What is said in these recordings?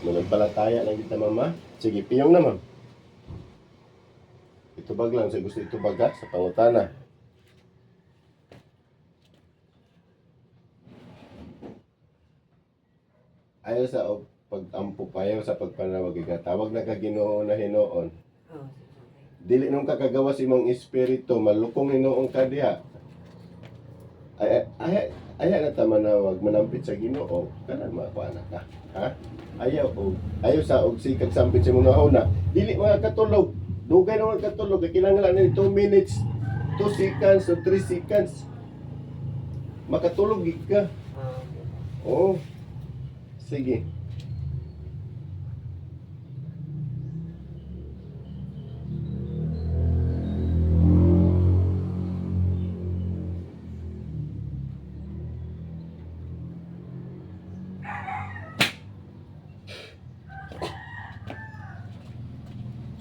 Managpalataya lang kita, mama. Sige, piyong na, ma'am. Itubag lang. Sa gusto itubag ha, sa pangutana. Ayaw sa og pag-ampo payaw sa pagpanawag igatawag na kaginoo na hinoon. Oh, Dili nung kakagawa si mong espiritu, malukong hinoong ka diha. Ay, ay, ay, na ta manawag, manampit sa ginoo, kanan makuha na ka. Ha? Ayaw, og, ayaw sa og sikag sampit sa mga una. Dili mga katulog. Dugay na mga katulog. Kaya Kinahanglan na 2 minutes, 2 seconds, o 3 seconds. Makatulog gid ka. ah, Oo. Sige.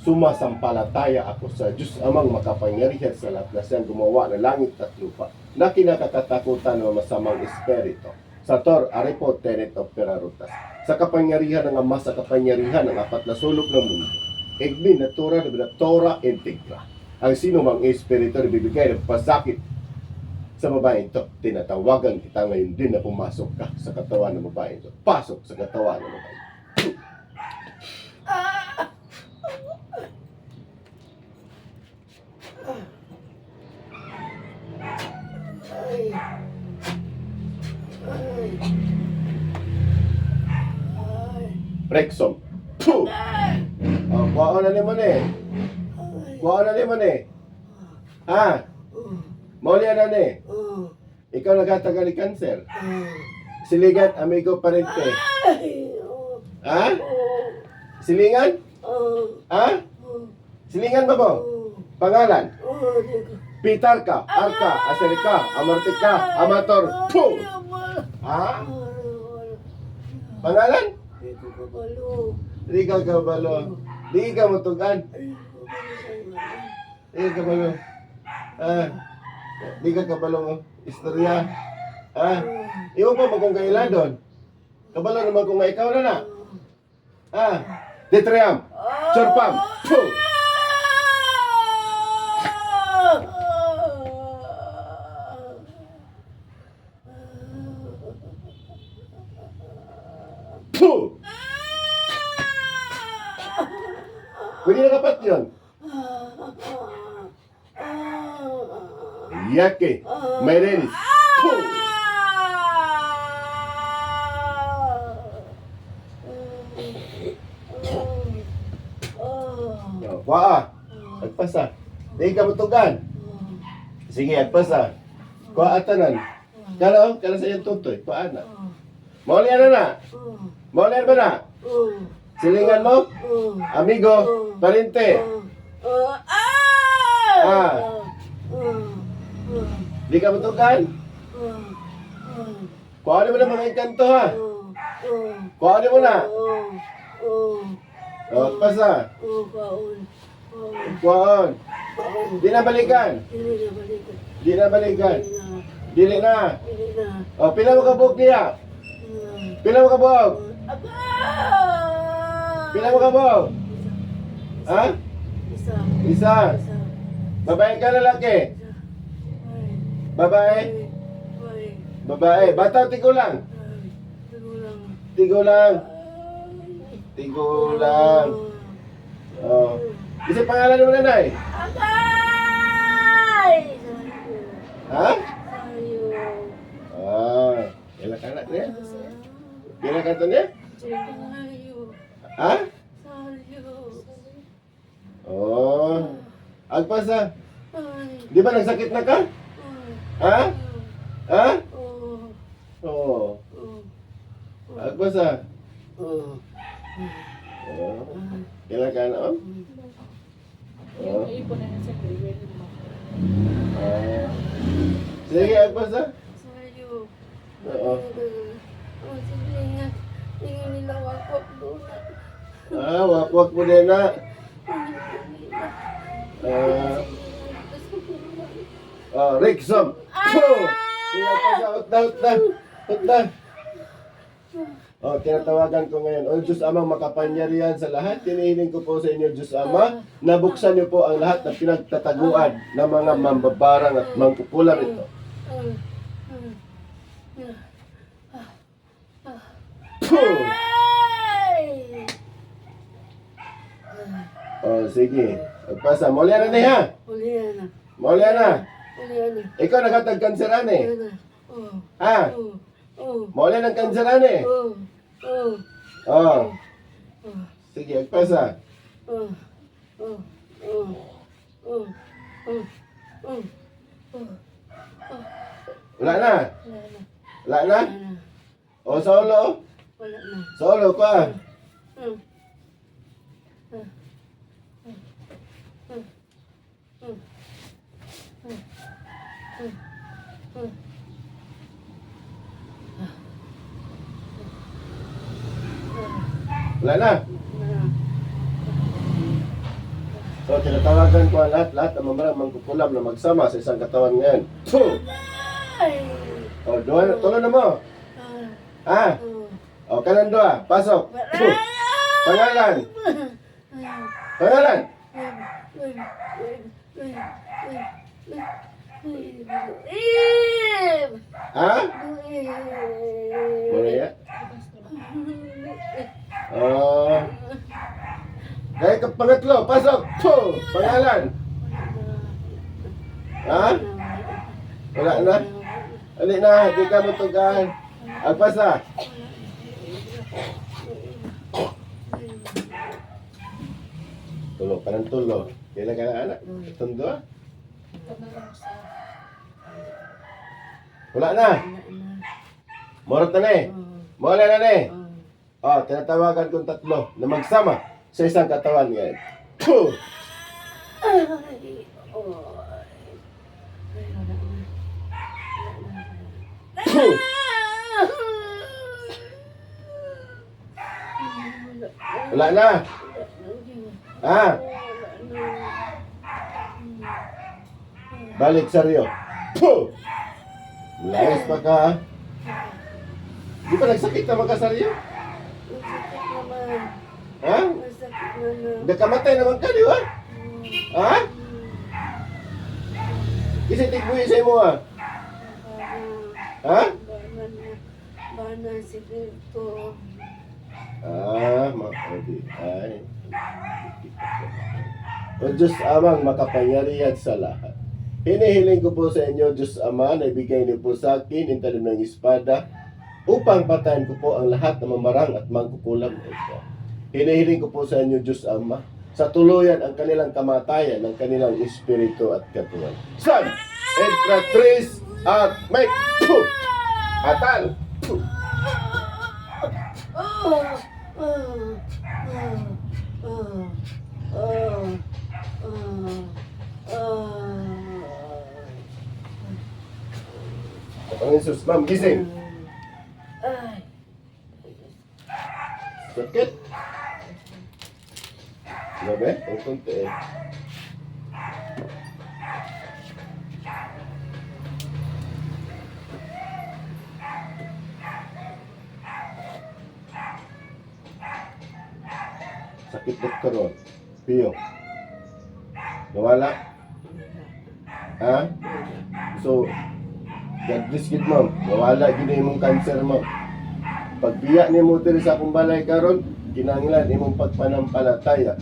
Sumasampalataya ako sa Diyos amang makapangyarihan sa lahat na siyang gumawa ng langit at lupa na kinakatatakutan ng masamang espiritu. Sa Tor, Aripo, Tenet of Perarutas. Sa kapangyarihan ng Ama sa kapangyarihan ng apat na sulok ng mundo. Igmi na Tora na Tora Integra. Ang sino mang espiritu na bibigay ng pasakit sa babae ito, tinatawagan kita ngayon din na pumasok ka sa katawan ng babae ito. Pasok sa katawan ng babae. ay, Rexom. Puh! Oh, kuha na naman eh. ay, Kuha na naman eh. Ha? oh, Mauli na oh, Ikaw nagatagal ni cancer. Siligan, amigo parente. Ha? Silingan? Ha? Silingan ba mo? Pangalan? oh, di ko- Pitar ka, Arka, Aserika, Amartika, Amator. Puh! Ha? Pangalan? Di ko kabalo. Ka kabalo. Di ka mutugan. Di ko kabalo. Ah. Di ka kabalo mo. Istorya. Ah. Iwan pa mo kung kailan doon. Kabalo naman kung ikaw na na. Ah. Detriam. Puh! Puh! Yake. Mayrelis. Puh! Yo, Kuha. Agpasa. Di ka mutugan. Sige, agpasa. Kuha atanan. Kala, kala sa iyong tutoy. Kuha na. Mauli na na. Mauli ba na? Silingan mo? Amigo, parente. Ah. Di ka mutugan. Kuha mo na mga ikanto ha. Kuha mo na. O, agpasa. Kuhaan. Di na balikan. Di na balikan. Dili na. O, pila mo kabog niya. Pila mo kabog. Pila mo kabog. Ha? Isa. Isa. Babae ka lalaki. Babae. Babae. Bata tigo lang. Ay. Nagulang. Tigo lang. Tigo lang. O. Isa pangalan mo nanay. Sayo. Ha? Sayo. Ah. Ilang anak niya? Ilang kanto niya? Ha? Oh. Agpasa. Di ba nagsakit na ka? Ay. Ha? Ha? Oh. Oo. Oh. Agpasa. Oh. Oh. Ilang ka na? Oh? Oh. Ah. Sige, agpasa. Sayo. Oo. Oh, sige nga. Hindi nila wakot doon. Ah, wakwak mo din na. Ah. Oh, Rexom. Agpasa. Ut na, ut na. Ut na. O, tinatawagan ko ngayon. O Diyos Amang makapangyarihan sa lahat. Tinihiling ko po sa inyo, Diyos Ama, nabuksan niyo po ang lahat ng pinagtataguan ng mga mambabarang at mangkukulam ito. Puh! Ay! O, sige. Pagpasa. Muli na ni ha. Na. Muli na na yan eh. Ikaw nakatag kanseran eh. Yan. Oo. Ha? Oo. Oo. Mawala ng kanseran eh. Oo. Oo. Oo. Oo. Sige, agpas. Oo. Oo. Oo. Oo. Oo. Oo. Wala na? Wala na. Wala na? O solo? Wala na. Solo ka? Hmm. Hmm. Hmm. Hmm. Hmm. Mm. Mm. Mm. Wala na. So, tinatawagan ko ang lahat-lahat ng mamarang mangkukulam na magsama sa isang katawan ngayon. Puh! Ay! O, doon, tuloy na mo. Ah. Ha? Oh. O, kanan doa. Pasok. Puh! Pangalan. Pangalan. Ha? Boleh ya? Oh. Kaya ke pangatlo. Pasok. Puh! Pangalan. Ha? Wala na. Alik na. Di ka mo tugan. Agpasa. Tulo. Kanan tulo. Kailan ka anak? Tundo ah. Wala na. Morot na na eh. Mawala na na eh. Oh, tinatawagan kong tatlo na magsama sa isang katawan ngayon. Puh! Wala na. Ha? Balik sa Rio. Puh! Layas pa ka. Di ba nagsakit na mga sa Rio? Masakit naman. Ha? Masakit naman. Nagkamatay naman ka, di ba? Ha? Kasi tigbuhi sa imo ha. Ha? Bana, bana sikreto. Ah, makadi ay. O Diyos Amang makapangyarihan sa lahat. Hinihiling ko po sa inyo, Diyos Ama, na ibigay niyo po sa akin yung talim ng espada upang patayin ko po ang lahat ng mamarang at mangkukulam ito. Hinihiling ko po sa inyo, Diyos Ama, sa tuluyan ang kanilang kamatayan ng kanilang espiritu at katuwan. Son, Entratrice at Make Puh! Atal! Puh! Oh, oh, oh, oh, oh, oh, oh. Ang Jesus, ma'am, gising! Ay, Sakit. Gabi? Ang kunti eh. Sakit doktor oh. Pio. Nawala? Ha? So, God bless gid ma'am. Nawala gid imong cancer ma'am. Pagbiya ni mo diri sa akong balay karon, kinahanglan imong pagpanampalataya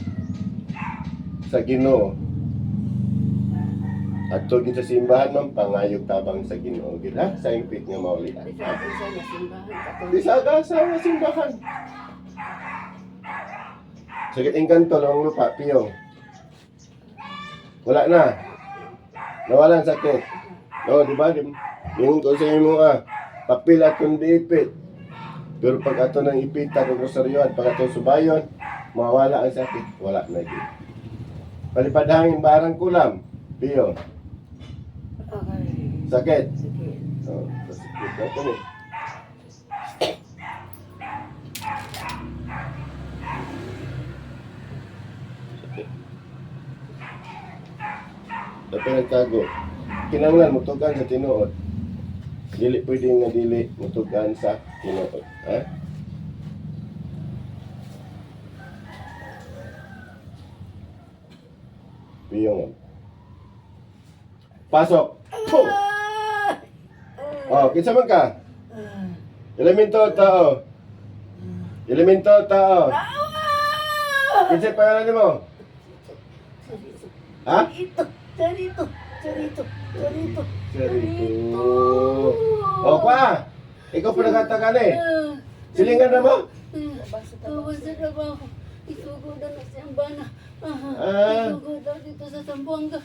sa Ginoo. At gid sa simbahan ma'am, pangayog tabang sa Ginoo gid ha, sa impit nga mauli. di sa akin sa nga simbahan. Sakit engkanto lang lupa, piyong. Wala na. Nawala ang sakit. No, di ba? Di- yung ko sa imo ah, papel atong diipit. Pero pag ato nang ipit atong rosaryo at pag ato subayon, mawala ang sakit, wala na gyud. Palipadhangin barang kulam, Pio. Sakit. Sakit. Oh, sakit na to eh. Tapi nagtago. Kinanglan mo tugan sa tinuod dili pwede nga dili matugan sa Ginoo ha Biyong. Pasok. Pum! Oh, kinsa man ka? Elemento tao. Elemento tao. Kinsa pangalan mo? Ha? Charito, charito, charito, charito, charito. Oh, pa. Ikaw pa nagatagal eh. Silingan na mo? Basta ako? Isugo na na siyang bana. Ah. Isugo daw dito sa Zamboanga.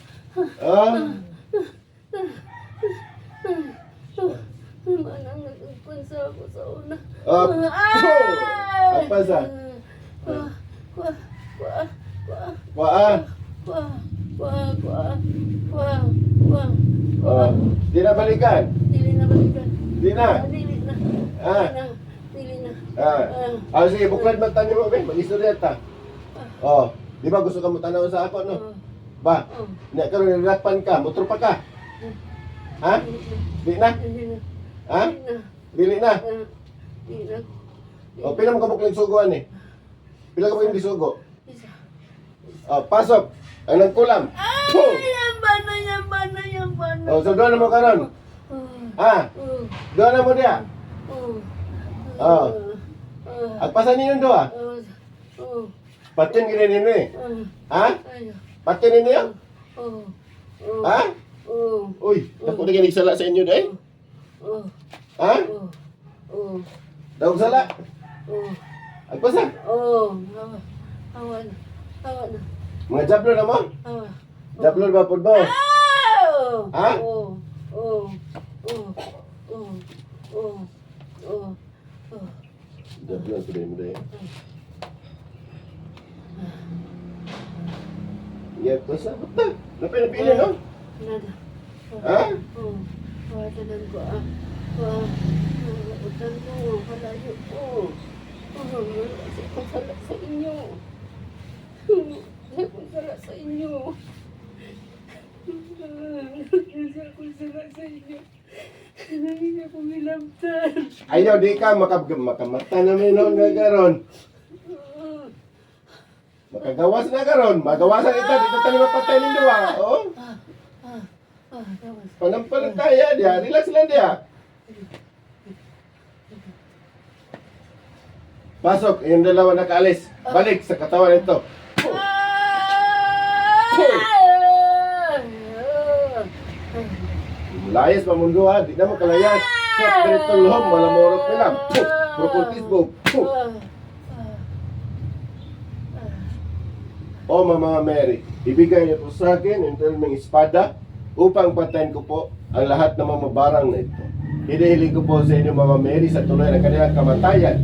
Oh. Manang nagugpon sa ako sa una. Ah! Apa sa? Kwa, kwa, kwa, kwa, Wa ah. kwa, kwa, kwa, kwa, kwa, kwa. Oh. Di na balikan. Dili na balikan. Di na. Ah, Dili na. Ah. Dili na. Na. Ah. Ah, sige, buklad man tayo mo, be. Mag-istorya ta. Oh. Di ba gusto ka mo tanaw sa ako, no? Ba? Oh. Nya karon nilakpan ka, motor pa ka. Ha? Di na? Na. Ha? Dili na. Dili na. Ah, na. O, pila mo ka bukling suguan eh. Pila ka bukling disugo. Isa. O, pasok. Ang nagkulam. Ay, yan ba na, yan ba na, yan ba na. O, so doon na mo karon. Ah, Ha? oh, Doon na mo diya. oh, Ah. ah, Agpasan ninyo doon ah, oh, Patin gini ninyo eh. Ha? Patin ninyo? oh, oh, Ha? oh, Uy, ako na ganig sala sa inyo dahil. oh, Ha? oh, oh, Dawag sala. oh, Agpasa. oh, na, hawa na, Mga jablo na mo. hawa. Jablo ba po mo? Oh! Ha? Oh, oh, oh, oh, oh, oh, oh. Jablo ko din mo dahil. Iya, pasa. Bata. Napay napili no? Nada. Ha? Oh, watanan ko ah. Wah, utang ko, kalayo ko. Oh, kasi ko sala sa inyo. Kasi ko sala sa inyo. Kasi ko sala sa inyo. Hindi ako minamtan. Ayaw di ka makab makamata na may noon nga karon. Makagawas na karon. Magawasan ita dito tayo mapatay ng duwa. Oh. Panampalataya dia. Relax lang dia. Pasok, yung dalawa nakaalis. Balik sa katawan nito. Layas pa mundo ha. Di na mo kalayas. Sa spiritual home, wala mo orot nila. Puh! Prokultismo. Puh! O Mama Mary, ibigay niyo po sa akin yung talming espada upang patayin ko po ang lahat ng mga barang na ito. Hinihiling ko po sa inyo Mama Mary sa tuloy ng kanilang kamatayan.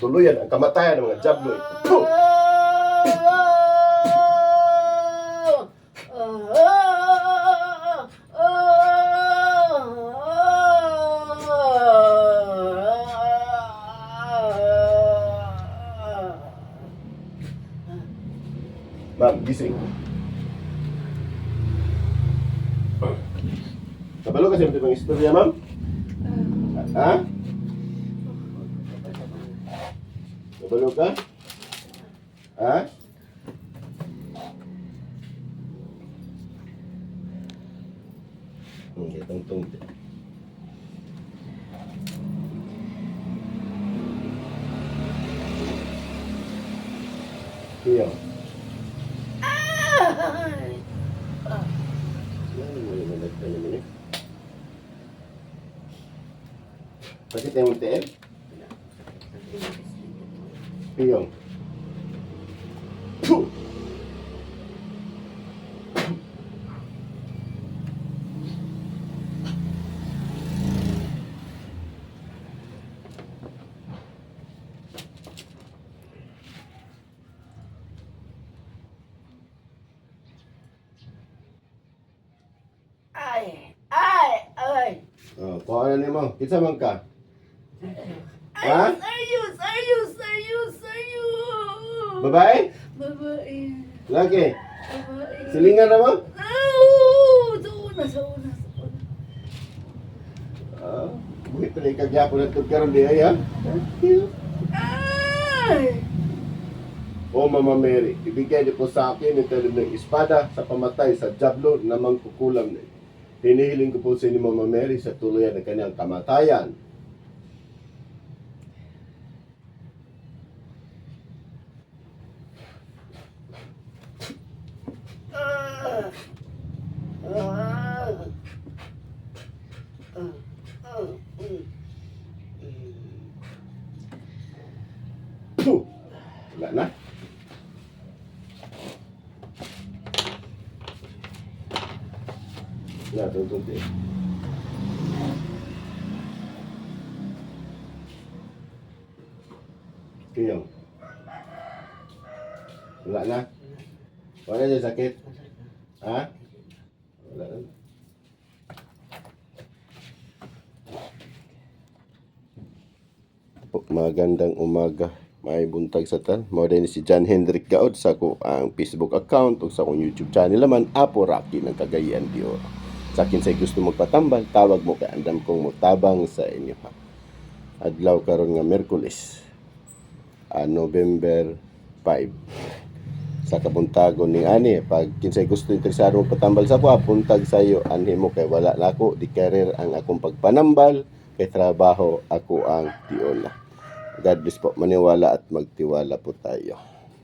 Tuluyan ang kamatayan ng mga jablo. Puh! Ma'am, gising. Kabalo kasi ibang istorya, ma'am? Ha? Kabalo ka? Ha? Hmm, itong tong. Iya. Ano mo nagtanya mo niya? Yung TL? Piyong. Ay, ay, ay. Oh, kuha na mo. Kitsa man ka? Ha? Ayos, Babae? Babae. Laki? Babae. Silingan na mo? Oh, sa una, sa una, sa una. Ah, buhit na kagyapon at karon di ay ha. Ay! O Mama Mary, ibigay niyo po sa akin ito ng espada sa pamatay sa jablo na mangkukulam na. Hinihiling ko po sa inyo Mama Mary sa tuluyan ng kanyang kamatayan. Ah! Ah! Ah! Ah! Mm. Puh! Wala na. Na, tuntunti. Kiyong. Wala na. Wala na sakit. Ha? Wala na. magandang umaga. May buntag sa tan. Mao din si John Hendrik Gaod sa ko ang Facebook account ug sa akong YouTube channel naman Apo Rocky ng Cagayan de Oro. Sa akin say gusto magpatambal, tawag mo kay andam kong mutabang sa inyo ha. Adlaw karon nga Miyerkules. ah, November 5 sa kabuntagon ni ani pag kinsay gusto interesado magpatambal sa ko puntag sayo anhi mo kay wala na ako di career ang akong pagpanambal kay trabaho ako ang tiola God bless po. Maniwala at magtiwala po tayo